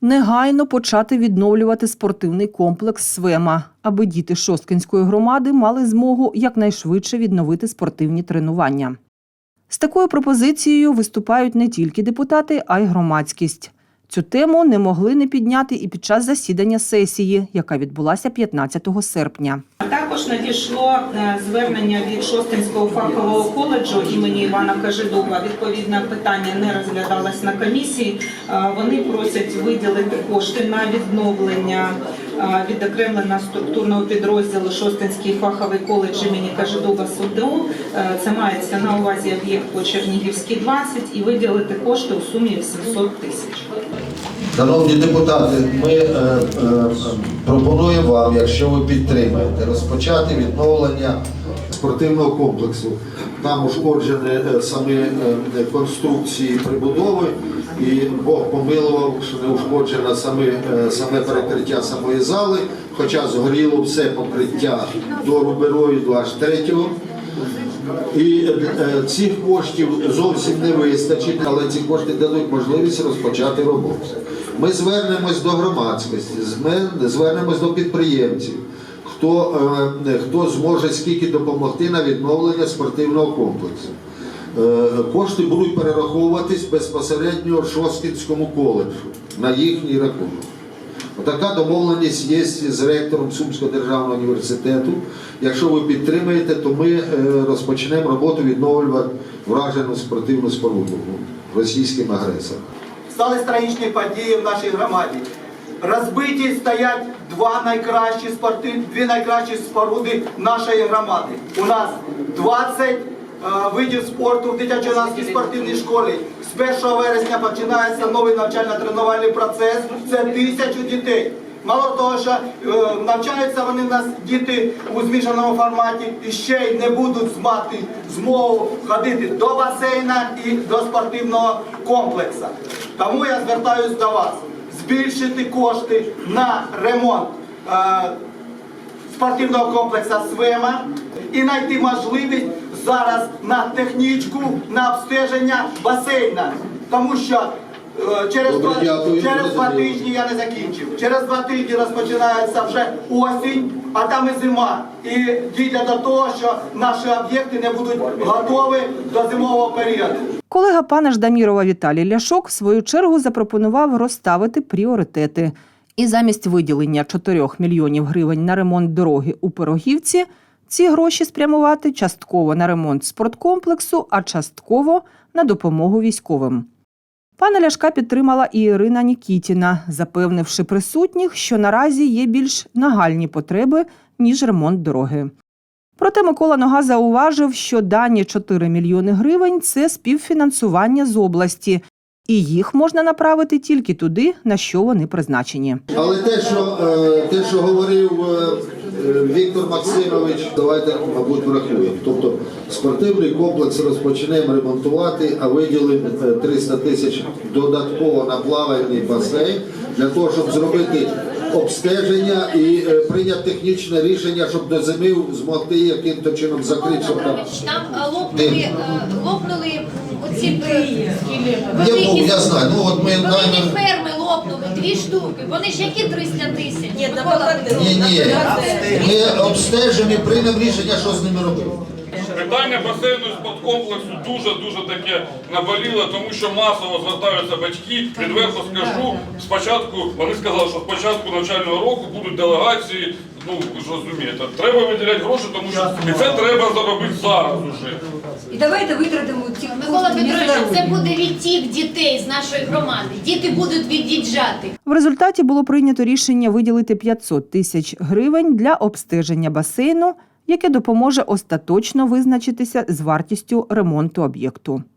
негайно почати відновлювати спортивний комплекс Свема, аби діти Шосткинської громади мали змогу якнайшвидше відновити спортивні тренування. З такою пропозицією виступають не тільки депутати, а й громадськість. Цю тему не могли не підняти і під час засідання сесії, яка відбулася 15 серпня. Також надійшло е, звернення від Шостинського фахового коледжу імені Івана Кажедуба. Відповідне питання не розглядалось на комісії. Е, Вони просять виділити кошти на відновлення е, відокремленого структурного підрозділу Шостинський фаховий коледж імені Кажедуба СУДУ. Це мається на увазі об'єкт по Чернігівській 20 і виділити кошти у сумі 800 тисяч. Шановні депутати, ми е, е, пропонуємо вам, якщо ви підтримаєте, розпочати відновлення спортивного комплексу. Там ушкоджені е, самі е, конструкції прибудови, і Бог помилував, що не ушкоджено саме, саме перекриття самої зали, хоча згоріло все покриття до рубероїду аж третього. І е, цих коштів зовсім не вистачить, але ці кошти дадуть можливість розпочати роботу. Ми звернемось до громадськості, звернемось до підприємців, хто, е, хто зможе скільки допомогти на відновлення спортивного комплексу. Е, Кошти будуть перераховуватись безпосередньо Шосткінському коледжу на їхній рахунок. Така домовленість є з ректором Сумського державного університету. Якщо ви підтримаєте, то ми е, розпочнемо роботу відновлювати вражену спортивну споруду російським агресором. стали трагічні події в нашій громаді. Розбиті стоять два найкращі спорти, дві найкращі споруди нашої громади. У нас 20 е, видів спорту в дитячо-юнацькій спортивній школі. З 1 вересня починається новий навчально-тренувальний процес. Це тисячу дітей. Мало того, що е, навчаються вони в нас діти у змішаному форматі і ще й не будуть мати змогу ходити до басейна і до спортивного комплексу. Тому я звертаюсь до вас збільшити кошти на ремонт е, спортивного комплексу «Свема» і знайти можливість зараз на технічку, на обстеження басейна. Тому що е, через, Добре, два, дякую. через два тижні я не закінчив. Через два тижні розпочинається вже осінь, а там і зима. І дійде до того, що наші об'єкти не будуть готові до зимового періоду. Колега пана Ждамірова Віталій Ляшок в свою чергу запропонував розставити пріоритети. І замість виділення 4 мільйонів гривень на ремонт дороги у Пирогівці ці гроші спрямувати частково на ремонт спорткомплексу, а частково на допомогу військовим. Пана Ляшка підтримала і Ірина Нікітіна, запевнивши присутніх, що наразі є більш нагальні потреби, ніж ремонт дороги. Проте Микола Нога зауважив, що дані 4 мільйони гривень це співфінансування з області, і їх можна направити тільки туди, на що вони призначені. Але те, що, е, те, що говорив е, Віктор Максимович, давайте, мабуть, врахуємо. Тобто спортивний комплекс розпочнемо ремонтувати, а виділимо е, 300 тисяч додатково на плавальний басейн для того, щоб зробити обстеження і е, прийняти технічне рішення, щоб до зими змогти яким-то чином закрити, щоб там. Там е, лопнули, е, лопнули оці е, Я, великі, я знаю, ну от ми великі ферми дві штуки. Вони ж які 300 тисяч? Ні, наприклад, Петрович. Ні, ні. Ми обстежимо і приймемо рішення, що з ними робити. Питання басейну спорткомплексу дуже-дуже таке наболіло, тому що масово звертаються батьки. Відверто скажу, спочатку вони сказали, що спочатку навчального року будуть делегації. Ну ви ж розумієте, треба виділяти гроші, тому що і це треба зробити зараз уже. І давайте витратимо ці Микола кошти Петрович, міжнародні. це буде відтік дітей з нашої громади. Діти будуть від'їжджати. В результаті було прийнято рішення виділити 500 тисяч гривень для обстеження басейну, яке допоможе остаточно визначитися з вартістю ремонту об'єкту.